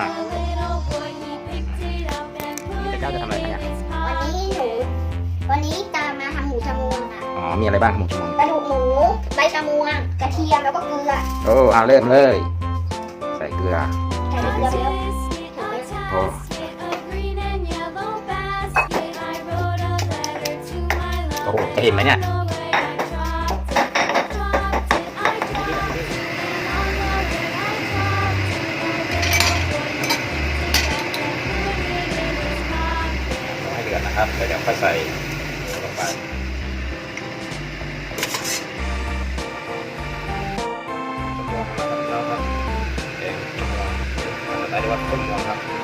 ากแต่เจ้าจะทำอะไรคะเนี่ยวันนี้หนูวันนี้จะมาทำหมูชะมวงค่ะอ๋อ มีอะไรบ้างหมูชั่วโมงกระดูกหมูใบชะมวงกระเทียมแล้วก็เกลือโอ้เอาเริ่มเลย ใส่เกลือใส่เกลือไปแล้วโอ้โอ้โหจะเห็นไหมเนี่ย นะครับเดี๋ยวเดี๋ยวค่อยใส่ลงไปชั่วโมงนะครับเราครับเองเราได้วัดต้นมวครับ